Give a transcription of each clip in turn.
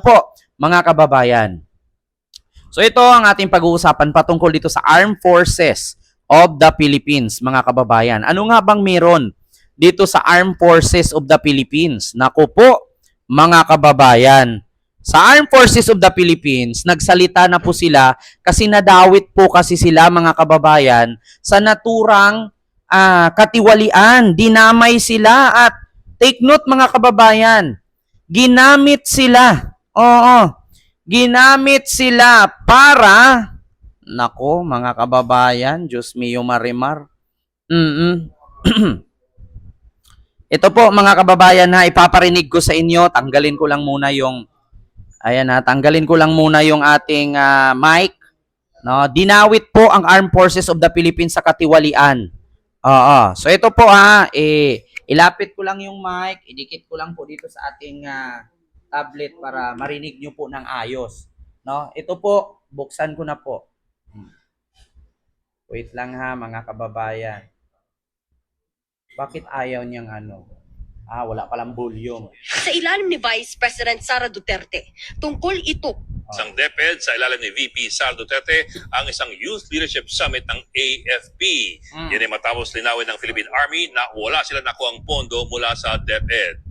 po, mga kababayan. So ito ang ating pag-uusapan patungkol dito sa Armed Forces of the Philippines, mga kababayan. Ano nga bang meron dito sa Armed Forces of the Philippines? Naku po, mga kababayan. Sa Armed Forces of the Philippines, nagsalita na po sila kasi nadawit po kasi sila, mga kababayan, sa naturang ah, katiwalian. Dinamay sila at take note, mga kababayan, ginamit sila. Oo. Ginamit sila para Nako, mga kababayan, Diyos mio marimar. mm Ito po, mga kababayan, ha, ipaparinig ko sa inyo. Tanggalin ko lang muna yung Ayan ha, tanggalin ko lang muna yung ating ah, mic. No, dinawit po ang Armed Forces of the Philippines sa katiwalian. Oo. So ito po ha, eh ilapit ko lang yung mic, idikit ko lang po dito sa ating ah, tablet para marinig nyo po ng ayos. No? Ito po, buksan ko na po. Hmm. Wait lang ha, mga kababayan. Bakit ayaw niyang ano? Ah, wala palang volume. sa ilalim ni Vice President Sara Duterte. Tungkol ito Isang DepEd sa ilalim ni VP Sara Duterte ang isang Youth Leadership Summit ng AFP. Mm. Yan ay matapos linawin ng Philippine Army na wala sila nakuhang pondo mula sa DepEd.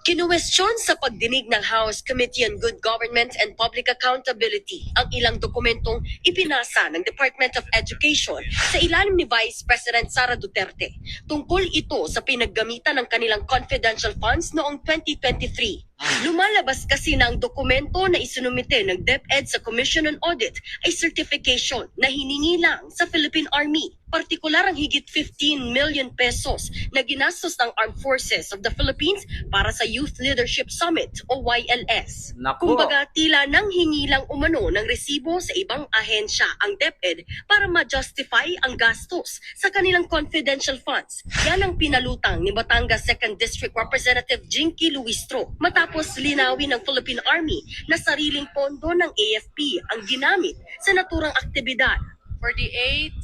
Kinuwestiyon sa pagdinig ng House Committee on Good Government and Public Accountability ang ilang dokumentong ipinasa ng Department of Education sa ilalim ni Vice President Sara Duterte. Tungkol ito sa pinaggamitan ng kanilang confidential funds noong 2023. Lumalabas kasi ang dokumento na isinumite ng DepEd sa Commission on Audit ay certification na hiningi lang sa Philippine Army. Partikular ang higit 15 million pesos na ginastos ng Armed Forces of the Philippines para sa Youth Leadership Summit o YLS. Naku. Kumbaga, tila nang hingi lang umano ng resibo sa ibang ahensya ang DepEd para ma-justify ang gastos sa kanilang confidential funds. Yan ang pinalutang ni Batangas 2nd District Representative Jinky Luistro matapos linawin ng Philippine Army na sariling pondo ng AFP ang ginamit sa naturang aktibidad. for the eight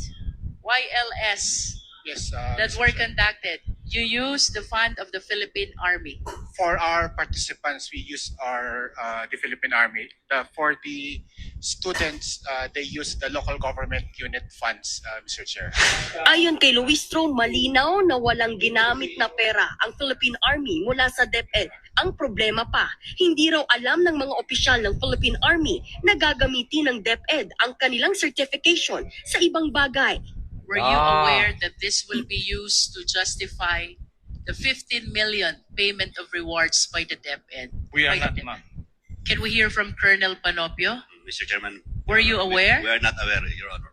YLS Yes, uh, that were conducted, you used the fund of the Philippine Army. for our participants, we use our uh, the Philippine Army. The, for the students, uh, they use the local government unit funds, uh, Mr. Chair. Ayon kay Luistro, malinaw na walang ginamit na pera ang Philippine Army mula sa DepEd. Ang problema pa, hindi raw alam ng mga opisyal ng Philippine Army na gagamitin ng DepEd ang kanilang certification sa ibang bagay. Were you Ah. aware that this will be used to justify the 15 million payment of rewards by the DepEd? We are By not, ma'am. Can we hear from Colonel Panopio? Mr. Chairman. Were you aware? We, are not aware, Your Honor.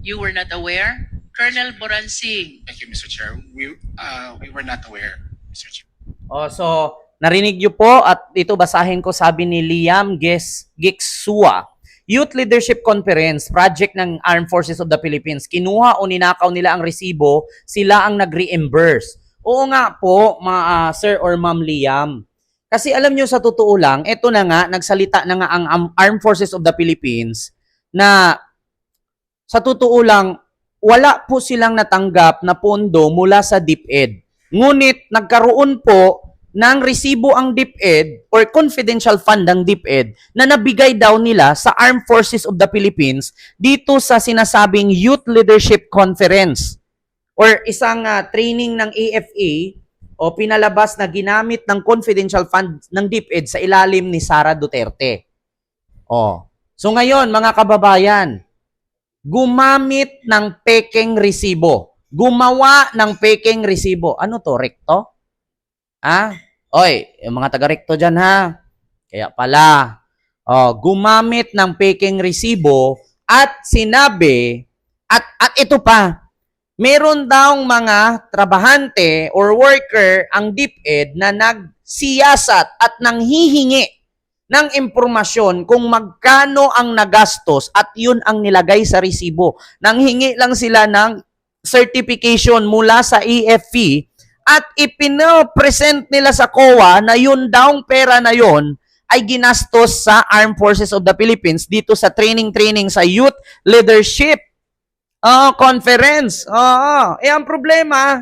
You were not aware? Colonel Boransing, Thank you, Mr. Chair. We uh, we were not aware, Mr. Chair. Oh, so narinig niyo po at ito basahin ko sabi ni Liam Ges Gixua. Youth Leadership Conference, project ng Armed Forces of the Philippines. Kinuha o ninakaw nila ang resibo, sila ang nag-reimburse. Oo nga po, ma, ah, Sir or Ma'am Liam. Kasi alam nyo sa totoo lang, eto na nga, nagsalita na nga ang am- Armed Forces of the Philippines na sa totoo lang, wala po silang natanggap na pondo mula sa DepEd. Ngunit nagkaroon po ng resibo ang DepEd or confidential fund ng DepEd na nabigay daw nila sa Armed Forces of the Philippines dito sa sinasabing Youth Leadership Conference or isang ah, training ng AFA o pinalabas na ginamit ng confidential fund ng DepEd sa ilalim ni Sara Duterte. Oh. So ngayon, mga kababayan, gumamit ng peking resibo. Gumawa ng peking resibo. Ano to, rekto? Ha? Oy, yung mga taga-rekto dyan ha. Kaya pala, oh, gumamit ng peking resibo at sinabi, at, at ito pa, meron daw mga trabahante or worker ang DepEd na nagsiyasat at nanghihingi ng impormasyon kung magkano ang nagastos at yun ang nilagay sa resibo. Nanghingi lang sila ng certification mula sa EFP at ipino-present nila sa COA na yun daw pera na yun ay ginastos sa Armed Forces of the Philippines dito sa training-training sa Youth Leadership oh, Conference. Oo. Eh, ang problema,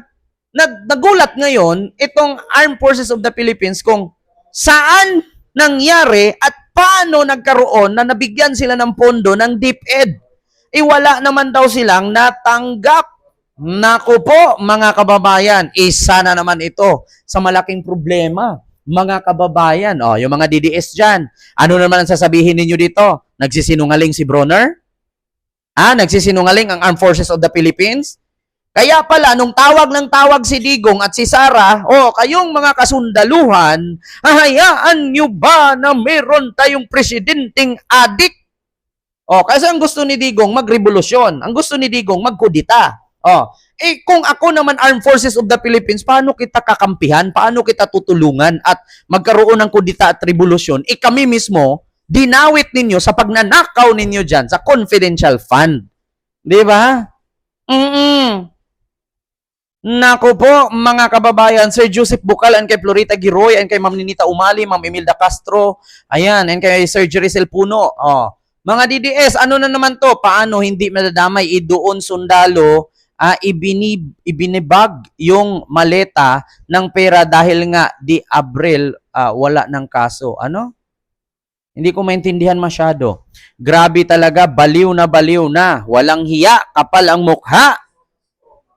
nag nagulat ngayon itong Armed Forces of the Philippines kung saan nangyari at paano nagkaroon na nabigyan sila ng pondo ng DepEd? Eh wala naman daw silang natanggap. Naku po, mga kababayan, isa na naman ito sa malaking problema. Mga kababayan, oh, yung mga DDS dyan, ano naman ang sasabihin ninyo dito? Nagsisinungaling si Bronner? Ah, nagsisinungaling ang Armed Forces of the Philippines? Kaya pala, nung tawag ng tawag si Digong at si Sara, oh, kayong mga kasundaluhan, hahayaan nyo ba na meron tayong presidenteng adik? Oh, kasi ang gusto ni Digong magrevolusyon. Ang gusto ni Digong magkudita. Oh, eh kung ako naman Armed Forces of the Philippines, paano kita kakampihan? Paano kita tutulungan at magkaroon ng kudita at revolusyon? Eh kami mismo, dinawit ninyo sa pagnanakaw ninyo dyan sa confidential fund. Di ba? Mm-mm. Nako po, mga kababayan, Sir Joseph Bucal and kay Florita Giroy and kay Ma'am Ninita Umali, Ma'am Imelda Castro, ayan, and kay Sir Jericel Puno. Oh. Mga DDS, ano na naman to? Paano hindi madadamay? Idoon sundalo, ah, ibinib, ibinibag yung maleta ng pera dahil nga di Abril ah, wala ng kaso. Ano? Hindi ko maintindihan masyado. Grabe talaga, baliw na baliw na. Walang hiya, kapal ang mukha.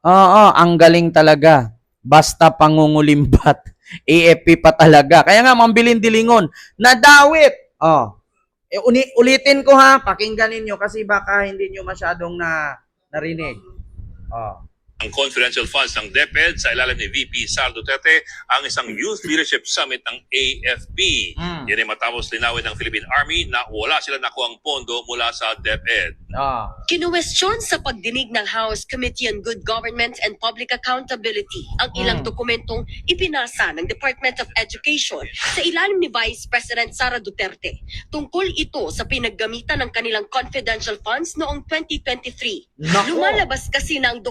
Oo, ang galing talaga. Basta pangungulimbat. AFP pa talaga. Kaya nga, mambilin dilingon. Nadawit. Oh. E, uni- ulitin ko ha, pakinggan ninyo kasi baka hindi nyo masyadong na narinig. Oh. Ang confidential funds ng DepEd sa ilalim ni VP Sara Duterte ang isang Youth Leadership Summit ng AFP. Mm. Yan ay matapos linawin ng Philippine Army na wala sila nakuhang pondo mula sa DepEd. Oh. Kinuwestiyon sa pagdinig ng House Committee on Good Government and Public Accountability ang ilang Hmm. dokumentong ipinasa ng Department of Education sa ilalim ni Vice President Sara Duterte. Tungkol ito sa pinaggamitan ng kanilang confidential funds noong 2023. Nako. Lumalabas kasi na ang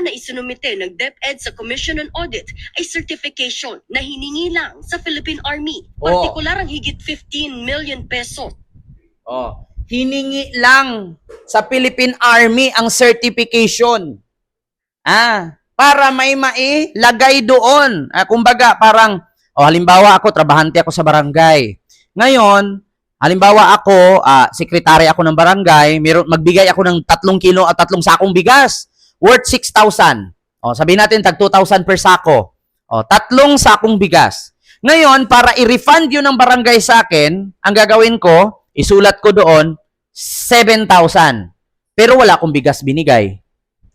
na isinumite ng DepEd sa Commission on Audit ay certification na hiningi lang sa Philippine Army. Oo. Partikular ang higit 15 million peso Oh, hiningi lang sa Philippine Army ang certification. Ah, para may mailagay doon. Ah, kumbaga, parang, oh, halimbawa ako, trabahante ako sa barangay. Ngayon, halimbawa ako, ah, sekretary ako ng barangay, meron, magbigay ako ng tatlong kilo at tatlong sakong bigas, worth 6,000. Oh, sabihin natin, tag 2,000 per sako. Oh, tatlong sakong bigas. Ngayon, para i-refund yun ng barangay sa akin, ang gagawin ko, isulat ko doon, 7,000. Pero wala akong bigas binigay.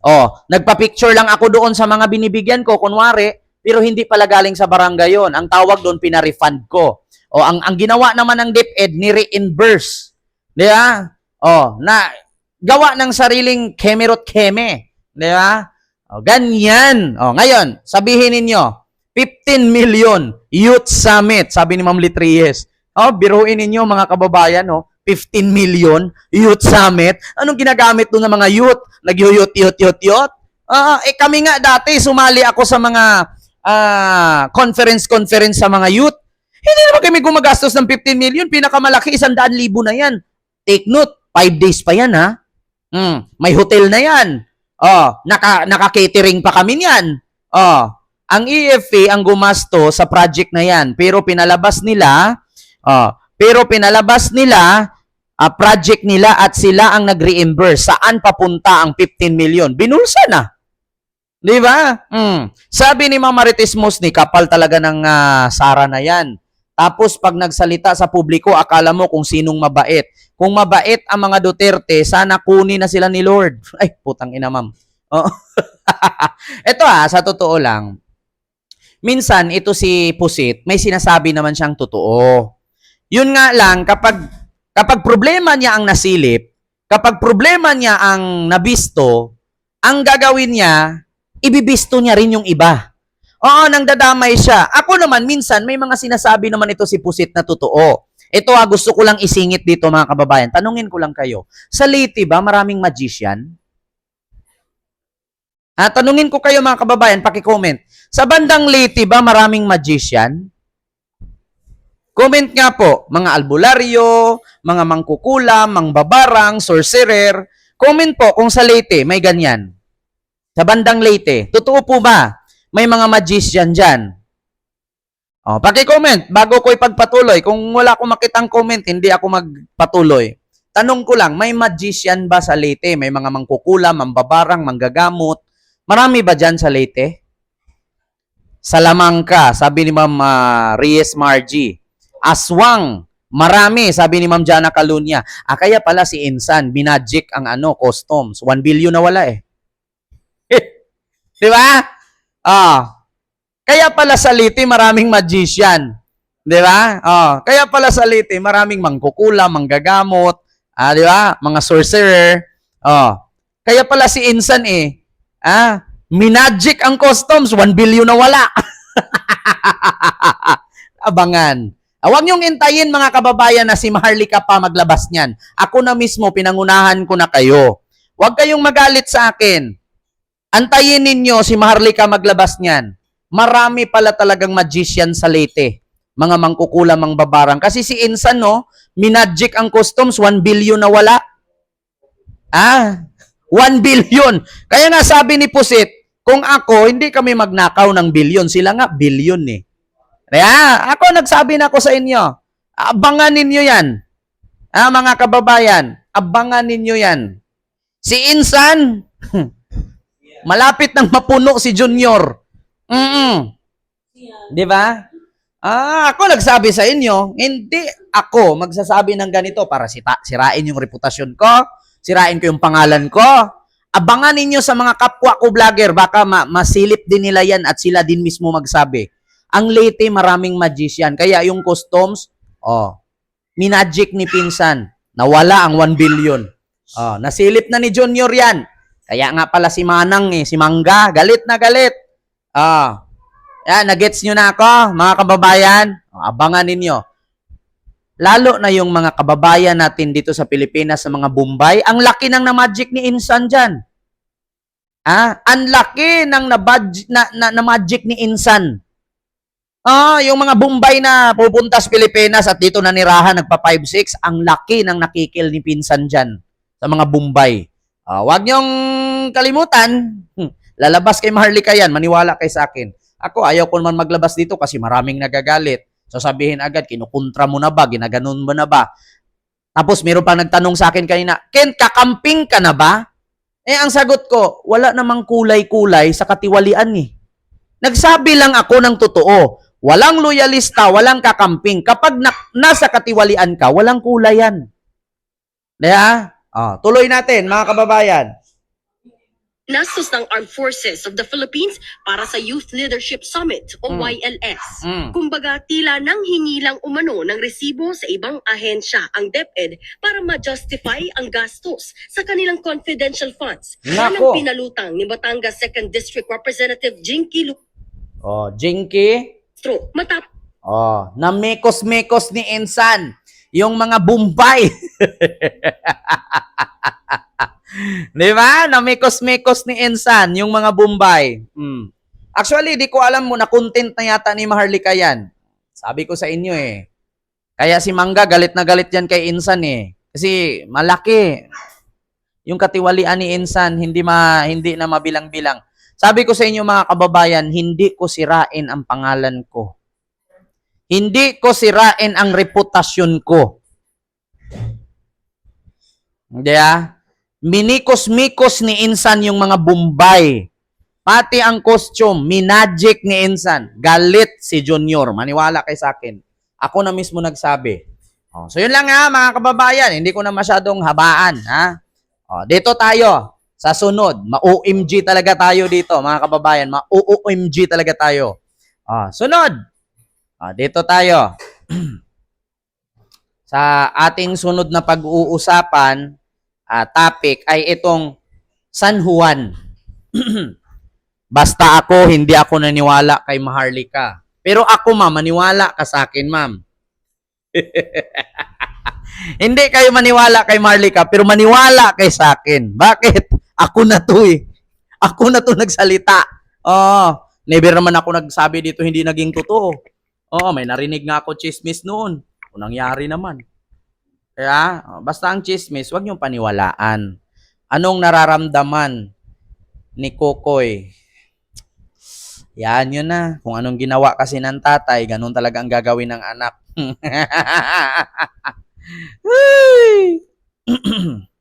Oh, nagpa-picture lang ako doon sa mga binibigyan ko, kunwari, pero hindi pala galing sa barangay yon. Ang tawag doon, pinarefund ko. O, ang, ang ginawa naman ng DepEd, ni-reimburse. Di ba? O, na, gawa ng sariling kemerot keme. Di ba? O, ganyan. O, ngayon, sabihin ninyo, 15 million Youth Summit, sabi ni Ma'am Litriez. Oh, biruin ninyo mga kababayan, oh, 15 million Youth Summit. Anong ginagamit doon ng mga youth? Nag-yut, yut, yut, yut? Ah, eh kami nga dati, sumali ako sa mga ah, conference-conference sa mga youth. Hindi naman kami gumagastos ng 15 million. Pinakamalaki, 100,000 na yan. Take note, 5 days pa yan, ha? Hmm, may hotel na yan. Oh, naka, naka-catering pa kami niyan. Oh, ang EFA ang gumasto sa project na yan. Pero pinalabas nila, oh, pero pinalabas nila, ah, project nila at sila ang nag-reimburse. Saan papunta ang 15 million? Binulsa na. Di ba? Mm. Sabi ni Mama Marites Musni, kapal talaga ng ah, Sara na yan. Tapos pag nagsalita sa publiko, akala mo kung sinong mabait. Kung mabait ang mga Duterte, sana kunin na sila ni Lord. Ay, putang ina, ma'am. Oh. Ito ah, sa totoo lang. Minsan, ito si Pusit, may sinasabi naman siyang totoo. Yun nga lang, kapag, kapag problema niya ang nasilip, kapag problema niya ang nabisto, ang gagawin niya, ibibisto niya rin yung iba. Oo, nang dadamay siya. Ako naman, minsan, may mga sinasabi naman ito si Pusit na totoo. Ito ah, gusto ko lang isingit dito mga kababayan. Tanungin ko lang kayo. Sa Leyte ba maraming magician? Ah, tanungin ko kayo mga kababayan, paki-comment. Sa bandang Leyte ba maraming magician? Comment nga po, mga albularyo, mga mangkukulam, mangbabarang, sorcerer. Comment po kung sa Leyte may ganyan. Sa bandang Leyte, totoo po ba? May mga magician dyan. Oh, paki-comment bago ko ipagpatuloy. Kung wala akong makitang comment, hindi ako magpatuloy. Tanong ko lang, may magician ba sa Leyte? May mga mangkukulam, mambabarang, manggagamot? Marami ba dyan sa Leyte? Salamangka, sabi ni Ma'am ah, Reyes Margie. Aswang, marami, sabi ni Ma'am Jana Calunya. Ah, kaya pala si Insan, binagic ang ano, customs. 1 billion na wala eh. Di ba? Ah, kaya pala sa Leyte maraming magician. Di ba? Oh, kaya pala sa Leyte maraming mangkukulam, manggagamot, ah, di ba? Mga sorcerer. Oh. Kaya pala si Insan eh, ah, minagic ang customs, 1 billion na wala. Abangan. Ah, Huwag niyong intayin mga kababayan na si Maharlika pa maglabas niyan. Ako na mismo, pinangunahan ko na kayo. Huwag kayong magalit sa akin. Antayin ninyo si Maharlika maglabas niyan. Marami pala talagang magician sa Leyte. Mga mangkukulam ang babarang. Kasi si Insan, no, minagic ang customs, 1 billion na wala. Ah, 1 billion. Kaya nga sabi ni Pusit, kung ako, hindi kami magnakaw ng billion. Sila nga, billion eh. Kaya, ako nagsabi na ako sa inyo, abangan ninyo yan. Ah, mga kababayan, abangan ninyo yan. Si Insan, malapit nang mapuno si Junior. Mm. 'Di ba? Ah, ako nagsabi sa inyo, hindi ako magsasabi ng ganito para sita, sirain yung reputasyon ko, sirain ko yung pangalan ko. Abangan ninyo sa mga kapwa ko vlogger, baka ma- masilip din nila yan at sila din mismo magsabi. Ang Leyte maraming magician, kaya yung customs, oh, minagic ni Pinsan, nawala ang 1 billion. Oh, nasilip na ni Junior yan. Kaya nga pala si Manang eh, si Mangga, galit na galit. Ah. Yan, nagets nyo na ako, mga kababayan. Oh, Abangan ninyo. Lalo na yung mga kababayan natin dito sa Pilipinas, sa mga Bombay, ang laki ng na-magic ni Insan dyan. Ah, ang laki ng na-magic na, na, na magic ni Insan. Ah, yung mga Bombay na pupunta sa Pilipinas at dito nanirahan, nagpa 5-6, ang laki ng nakikil ni Pinsan dyan sa mga Bombay. Ah, wag niyong kalimutan, hmm, lalabas kay Maharlika yan, maniwala kay sa akin. Ako, ayaw ko naman maglabas dito kasi maraming nagagalit. Sasabihin agad, kinukontra mo na ba? Ginaganon mo na ba? Tapos meron pa nagtanong sa akin kanina, Ken, kakamping ka na ba? Eh, ang sagot ko, wala namang kulay-kulay sa katiwalian eh. Nagsabi lang ako ng totoo. Walang loyalista, walang kakamping. Kapag na, nasa katiwalian ka, walang kulay yan. Kaya, ah, tuloy natin, mga kababayan. Nastos ng Armed Forces of the Philippines para sa Youth Leadership Summit o Mm. YLS. Mm. Kumbaga, tila nang hingilang umano ng resibo sa ibang ahensya ang DepEd para ma-justify ang gastos sa kanilang confidential funds. Yan Nako. pinalutang ni Batangas 2nd District Representative Jinky Oh, Jinky. Lustro matapos Oh, namekos-mekos ni Insan. Yung mga Bombay. Di ba? Namekos-mekos ni Insan, yung mga Bombay. Hmm. Actually, di ko alam mo na content na yata ni Maharlika yan. Sabi ko sa inyo eh. Kaya si Mangga galit na galit yan kay Insan eh. Kasi malaki. Yung katiwalian ni Insan, hindi ma hindi na mabilang-bilang. Sabi ko sa inyo mga kababayan, hindi ko sirain ang pangalan ko. Hindi ko sirain ang reputasyon ko. Hindi ah. Minikos-mikos ni Insan yung mga Bombay. Pati ang costume, minagic ni Insan. Galit si Junior. Maniwala kay sa akin. Ako na mismo nagsabi. Oh, so yun lang ha, mga kababayan. Hindi ko na masyadong habaan. Ha? Oh, dito tayo. Sa sunod, ma-OMG talaga tayo dito, mga kababayan. Ma-OMG talaga tayo. Ah, sunod. Ah, dito tayo. sa ating sunod na pag-uusapan, ah, topic ay itong San Juan. Basta ako, hindi ako naniwala kay Maharlika. Pero ako, ma'am, maniwala ka sa akin, ma'am. hindi kayo maniwala kay Marlika, pero maniwala kay sa akin. Bakit? Ako na to eh. Ako na to nagsalita. Oh, never naman ako nagsabi dito hindi naging totoo. Oh, may narinig nga ako chismis noon. Kung nangyari naman. Kaya, basta ang chismis, huwag niyong paniwalaan. Anong nararamdaman ni Kokoy? Yan, yun na. Kung anong ginawa kasi ng tatay, ganun talaga ang gagawin ng anak.